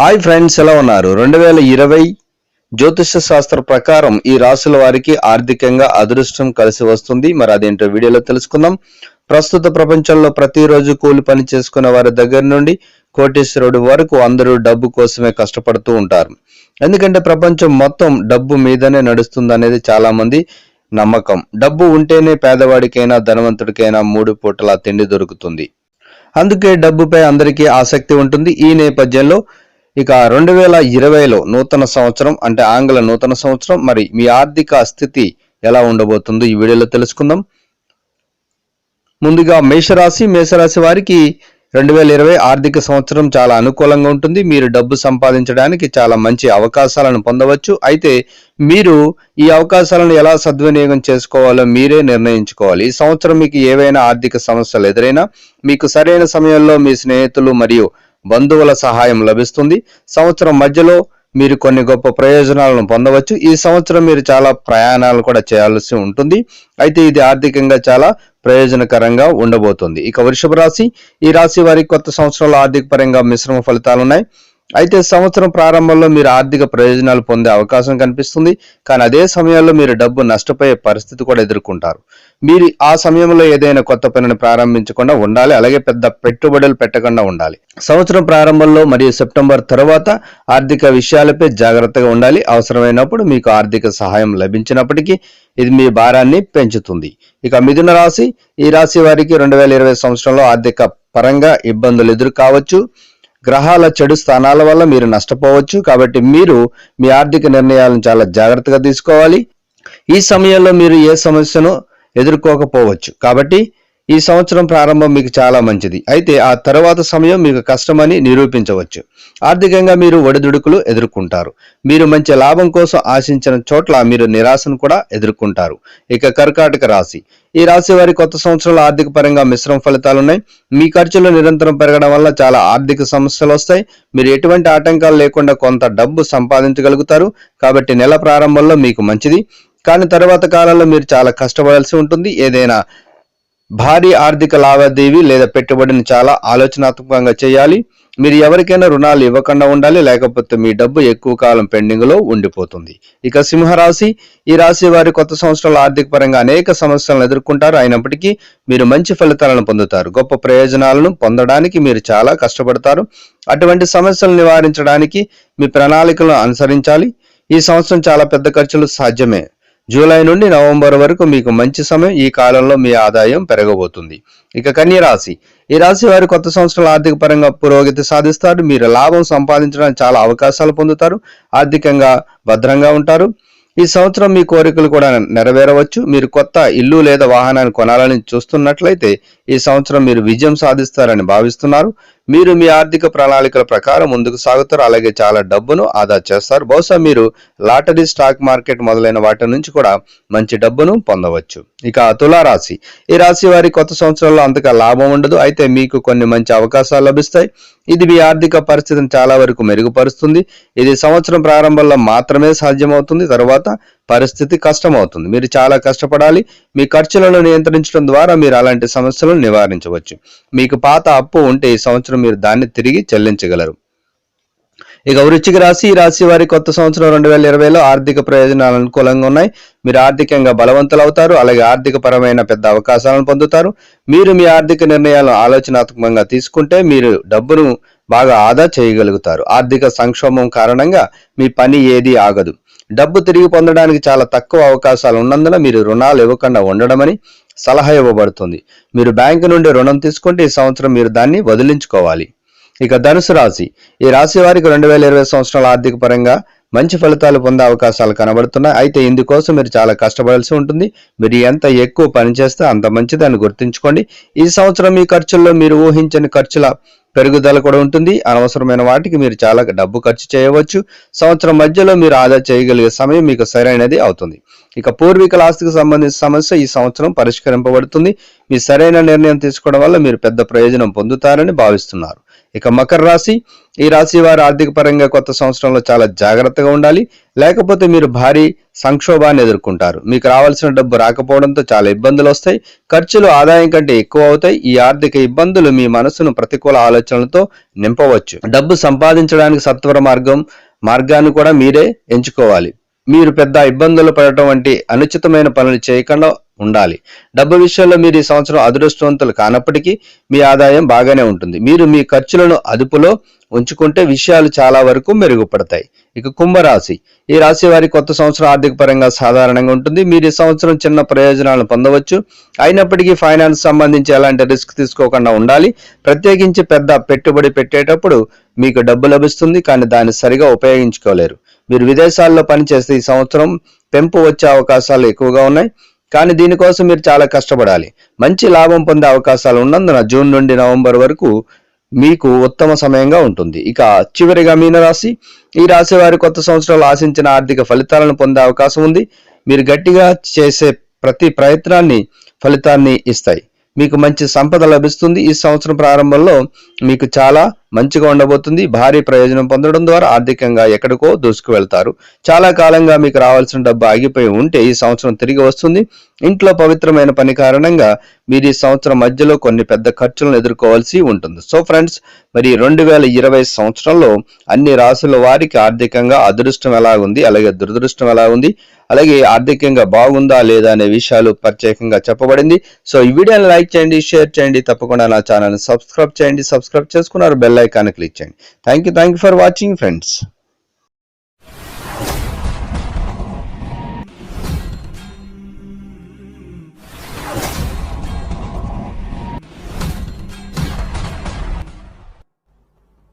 Hi friends ఎలా ఉన్నారు? రెండు వేల ఇరవై జ్యోతిష శాస్త్ర ప్రకారం ఈ రాశుల వారికి ఆర్థికంగా అదృష్టం కలిసి వస్తుంది. మరి అదేంటో వీడియోలో తెలుసుకుందాం. ప్రస్తుత ప్రపంచంలో ప్రతిరోజు కూలి పని చేసుకునే వారి దగ్గర నుండి కోటేశ్వరుడు వరకు అందరూ డబ్బు కోసమే కష్టపడుతూ ఉంటారు. ఎందుకంటే ప్రపంచం మొత్తం డబ్బు మీదనే నడుస్తుంది అనేది చాలా మంది నమ్మకం. డబ్బు ఉంటేనే పేదవాడికైనా ధనవంతుడికైనా మూడు పూటల తిండి దొరుకుతుంది. అందుకే డబ్బుపై అందరికీ ఆసక్తి ఉంటుంది. ఈ నేపథ్యంలో ఇక రెండు వేల ఇరవైలో నూతన సంవత్సరం అంటే ఆంగ్ల నూతన సంవత్సరం మరి మీ ఆర్థిక స్థితి ఎలా ఉండబోతుందో ఈ వీడియోలో తెలుసుకుందాం. ముందుగా మేషరాశి మేషరాశి వారికి రెండు వేల ఇరవై ఆర్థిక సంవత్సరం చాలా అనుకూలంగా ఉంటుంది. మీరు డబ్బు సంపాదించడానికి చాలా మంచి అవకాశాలను పొందవచ్చు. అయితే మీరు ఈ అవకాశాలను ఎలా సద్వినియోగం చేసుకోవాలో మీరే నిర్ణయించుకోవాలి. ఈ సంవత్సరం మీకు ఏవైనా ఆర్థిక సమస్యలు ఎదురైనా మీకు సరైన సమయంలో మీ స్నేహితులు మరియు బంధువుల సహాయం లభిస్తుంది. సంవత్సరం మధ్యలో మీరు కొన్ని గొప్ప ప్రయోజనాలను పొందవచ్చు. ఈ సంవత్సరం మీరు చాలా ప్రయాణాలు కూడా చేయాల్సి ఉంటుంది. అయితే ఇది ఆర్థికంగా చాలా ప్రయోజనకరంగా ఉండబోతుంది. ఇక వృషభ రాశి ఈ రాశి వారికి కొత్త సంవత్సరంలో ఆర్థిక పరంగా మిశ్రమ ఫలితాలు ఉన్నాయి అయితే సంవత్సరం ప్రారంభంలో మీరు ఆర్థిక ప్రయోజనాలు పొందే అవకాశం కనిపిస్తుంది. కానీ అదే సమయంలో మీరు డబ్బు నష్టపోయే పరిస్థితి కూడా ఎదుర్కొంటారు. మీరు ఆ సమయంలో ఏదైనా కొత్త పనిని ప్రారంభించకుండా ఉండాలి. అలాగే పెద్ద పెట్టుబడులు పెట్టకుండా ఉండాలి. సంవత్సరం ప్రారంభంలో మరియు సెప్టెంబర్ తర్వాత ఆర్థిక విషయాలపై జాగ్రత్తగా ఉండాలి. అవసరమైనప్పుడు మీకు ఆర్థిక సహాయం లభించినప్పటికీ ఇది మీ భారాన్ని పెంచుతుంది. ఇక మిథున రాశి ఈ రాశి వారికి రెండు వేల ఇరవై సంవత్సరంలో ఆర్థిక పరంగా ఇబ్బందులు ఎదురు కావచ్చు గ్రహాల చెడు స్థానాల వల్ల మీరు నష్టపోవచ్చు. కాబట్టి మీరు మీ ఆర్థిక నిర్ణయాలను చాలా జాగ్రత్తగా తీసుకోవాలి. ఈ సమయంలో మీరు ఏ సమస్యను ఎదుర్కోకపోవచ్చు. కాబట్టి ఈ సంవత్సరం ప్రారంభం మీకు చాలా మంచిది. అయితే ఆ తర్వాత సమయం మీకు కష్టమని నిరూపించవచ్చు. ఆర్థికంగా మీరు ఒడిదుడుకులు ఎదుర్కొంటారు. మీరు మంచి లాభం కోసం ఆశించిన చోట్ల మీరు నిరాశను కూడా ఎదుర్కొంటారు. ఇక కర్కాటక రాశి. ఈ రాశి వారి కొత్త సంవత్సరంలో ఆర్థిక పరంగా మిశ్రమ ఫలితాలు ఉన్నాయి మీ ఖర్చులు నిరంతరం పెరగడం వల్ల చాలా ఆర్థిక సమస్యలు వస్తాయి. మీరు ఎటువంటి ఆటంకాలు లేకుండా కొంత డబ్బు సంపాదించగలుగుతారు. కాబట్టి నెల ప్రారంభంలో మీకు మంచిది. కానీ తర్వాత కాలంలో మీరు చాలా కష్టపడాల్సి ఉంటుంది. ఏదైనా భారీ ఆర్థిక లావాదేవీ లేదా పెట్టుబడిని చాలా ఆలోచనాత్మకంగా చేయాలి. మీరు ఎవరికైనా రుణాలు ఇవ్వకుండా ఉండాలి లేకపోతే మీ డబ్బు ఎక్కువ కాలం పెండింగ్లో ఉండిపోతుంది. ఇక సింహరాశి ఈ రాశి వారి కొత్త సంవత్సరాల ఆర్థిక పరంగా అనేక సమస్యలను ఎదుర్కొంటారు. అయినప్పటికీ మీరు మంచి ఫలితాలను పొందుతారు. గొప్ప ప్రయోజనాలను పొందడానికి మీరు చాలా కష్టపడతారు. అటువంటి సమస్యలు నివారించడానికి మీ ప్రణాళికలను అనుసరించాలి. ఈ సంవత్సరం చాలా పెద్ద ఖర్చులు సాధ్యమే. జూలై నుండి నవంబర్ వరకు మీకు మంచి సమయం ఈ కాలంలో మీ ఆదాయం పెరగబోతుంది. ఇక కన్య రాశి. ఈ రాశి వారు కొత్త సంవత్సరాల ఆర్థిక పరంగా పురోగతి సాధిస్తారు. మీరు లాభం సంపాదించడానికి చాలా అవకాశాలు పొందుతారు. ఆర్థికంగా భద్రంగా ఉంటారు. ఈ సంవత్సరం మీ కోరికలు కూడా నెరవేరవచ్చు. మీరు కొత్త ఇల్లు లేదా వాహనాన్ని కొనాలని చూస్తున్నట్లయితే ఈ సంవత్సరం మీరు విజయం సాధిస్తారని భావిస్తున్నారు. మీరు మీ ఆర్థిక ప్రణాళికల ప్రకారం ముందుకు సాగుతారు. అలాగే చాలా డబ్బును ఆదా చేస్తారు. బహుశా మీరు లాటరీ స్టాక్ మార్కెట్ మొదలైన వాటి నుంచి కూడా మంచి డబ్బును పొందవచ్చు. ఇక తులారాశి. ఈ రాశి వారి కొత్త సంవత్సరంలో అంతగా లాభం ఉండదు. అయితే మీకు కొన్ని మంచి అవకాశాలు లభిస్తాయి. ఇది మీ ఆర్థిక పరిస్థితిని చాలా వరకు మెరుగుపరుస్తుంది. ఇది సంవత్సరం ప్రారంభంలో మాత్రమే సాధ్యమవుతుంది. తర్వాత పరిస్థితి కష్టమవుతుంది. మీరు చాలా కష్టపడాలి. మీ ఖర్చులను నియంత్రించడం ద్వారా మీరు అలాంటి సమస్యలను నివారించవచ్చు. మీకు పాత అప్పు ఉంటే ఈ సంవత్సరం మీరు దాన్ని తిరిగి చెల్లించగలరు. ఇక వృచ్చిక రాశి ఈ రాశి వారి కొత్త సంవత్సరం రెండు వేల ఇరవైలో ఆర్థిక ప్రయోజనాలు అనుకూలంగా ఉన్నాయి. మీరు ఆర్థికంగా బలవంతులు అవుతారు అలాగే ఆర్థిక పరమైన పెద్ద అవకాశాలను పొందుతారు. మీరు మీ ఆర్థిక నిర్ణయాలను ఆలోచనాత్మకంగా తీసుకుంటే మీరు డబ్బును బాగా ఆదా చేయగలుగుతారు. ఆర్థిక సంక్షోభం కారణంగా మీ పని ఏది ఆగదు. డబ్బు తిరిగి పొందడానికి చాలా తక్కువ అవకాశాలు ఉన్నందున మీరు రుణాలు ఇవ్వకుండా ఉండడమని సలహా ఇవ్వబడుతుంది. మీరు బ్యాంకు నుండి రుణం తీసుకుంటే ఈ సంవత్సరం మీరు దాన్ని వదిలించుకోవాలి. ఇక ధనుసు రాశి. ఈ రాశి వారికి రెండు వేల ఇరవై సంవత్సరాల ఆర్థిక పరంగా మంచి ఫలితాలు పొందే అవకాశాలు కనబడుతున్నాయి. అయితే ఇందుకోసం మీరు చాలా కష్టపడాల్సి ఉంటుంది. మీరు ఎంత ఎక్కువ పనిచేస్తే అంత అంత మంచిదని గుర్తుంచుకోండి. ఈ సంవత్సరం మీ ఖర్చుల్లో మీరు ఊహించని ఖర్చుల పెరుగుదల కూడా ఉంటుంది. అనవసరమైన వాటికి మీరు చాలా డబ్బు ఖర్చు చేయవచ్చు. సంవత్సరం మధ్యలో మీరు ఆదా చేయగలిగే సమయం మీకు సరైనది అవుతుంది. ఇక పూర్వీకుల ఆస్తికి సంబంధించిన సమస్య ఈ సంవత్సరం పరిష్కరింపబడుతుంది. మీ సరైన నిర్ణయం తీసుకోవడం వల్ల మీరు పెద్ద ప్రయోజనం పొందుతారని భావిస్తున్నారు. ఇక మకర రాశి ఈ రాశి వారు ఆర్థిక పరంగా కొత్త సంవత్సరంలో చాలా జాగ్రత్తగా ఉండాలి. లేకపోతే మీరు భారీ సంక్షోభాన్ని ఎదుర్కొంటారు. మీకు రావాల్సిన డబ్బు రాకపోవడంతో చాలా ఇబ్బందులు వస్తాయి. ఖర్చులు ఆదాయం కంటే ఎక్కువ అవుతాయి. ఈ ఆర్థిక ఇబ్బందులు మీ మనసును ప్రతికూల ఆలోచనలతో నింపవచ్చు. డబ్బు సంపాదించడానికి సత్వర మార్గం మార్గాన్ని కూడా మీరే ఎంచుకోవాలి. మీరు పెద్ద ఇబ్బందులు పడటం వంటి అనుచితమైన పనులు చేయకుండా ఉండాలి. డబ్బు విషయంలో మీరు ఈ సంవత్సరం అదృష్టవంతులు కానప్పటికీ మీ ఆదాయం బాగానే ఉంటుంది. మీరు మీ ఖర్చులను అదుపులో ఉంచుకుంటే విషయాలు చాలా వరకు మెరుగుపడతాయి. ఇక కుంభరాశి. ఈ రాశి వారి కొత్త సంవత్సరం ఆర్థిక పరంగా సాధారణంగా ఉంటుంది. మీరు ఈ సంవత్సరం చిన్న ప్రయోజనాలను పొందవచ్చు. అయినప్పటికీ ఫైనాన్స్ సంబంధించి ఎలాంటి రిస్క్ తీసుకోకుండా ఉండాలి. ప్రత్యేకించి పెద్ద పెట్టుబడి పెట్టేటప్పుడు మీకు డబ్బు లభిస్తుంది కానీ దాన్ని సరిగా ఉపయోగించుకోలేరు. మీరు విదేశాల్లో పనిచేస్తే ఈ సంవత్సరం పెంపు వచ్చే అవకాశాలు ఎక్కువగా ఉన్నాయి. కానీ దీనికోసం మీరు చాలా కష్టపడాలి. మంచి లాభం పొందే అవకాశాలు ఉన్నందున జూన్ నుండి నవంబర్ వరకు మీకు ఉత్తమ సమయంగా ఉంటుంది. ఇక చివరిగా మీనరాశి. ఈ రాశి వారి కొత్త సంవత్సరాలు ఆశించిన ఆర్థిక ఫలితాలను పొందే అవకాశం ఉంది. మీరు గట్టిగా చేసే ప్రతి ప్రయత్నాన్ని ఫలితాన్ని ఇస్తాయి. మీకు మంచి సంపద లభిస్తుంది. ఈ సంవత్సరం ప్రారంభంలో మీకు చాలా మంచిగా ఉండబోతుంది. భారీ ప్రయోజనం పొందడం ద్వారా ఆర్థికంగా ఎక్కడికో దూసుకు వెళ్తారు చాలా కాలంగా మీకు రావాల్సిన డబ్బు ఆగిపోయి ఉంటే ఈ సంవత్సరం తిరిగి వస్తుంది. ఇంట్లో పవిత్రమైన పని కారణంగా మీరు ఈ సంవత్సరం మధ్యలో కొన్ని పెద్ద ఖర్చులను ఎదుర్కోవాల్సి ఉంటుంది. సో ఫ్రెండ్స్ మరి రెండు వేల ఇరవై సంవత్సరంలో అన్ని రాసుల వారికి ఆర్థికంగా అదృష్టం ఎలా ఉంది అలాగే దురదృష్టం ఎలా ఉంది అలాగే ఆర్థికంగా బాగుందా లేదా అనే విషయాలు ప్రత్యేకంగా చెప్పబడింది. సో ఈ వీడియోని లైక్ చేయండి షేర్ చేయండి. తప్పకుండా నా ఛానల్ని సబ్స్క్రైబ్ చేయండి. సబ్స్క్రైబ్ చేసుకున్నారు బెల్ ఐకాన్ క్లిక్ చేయండి. Thank you thank you for watching friends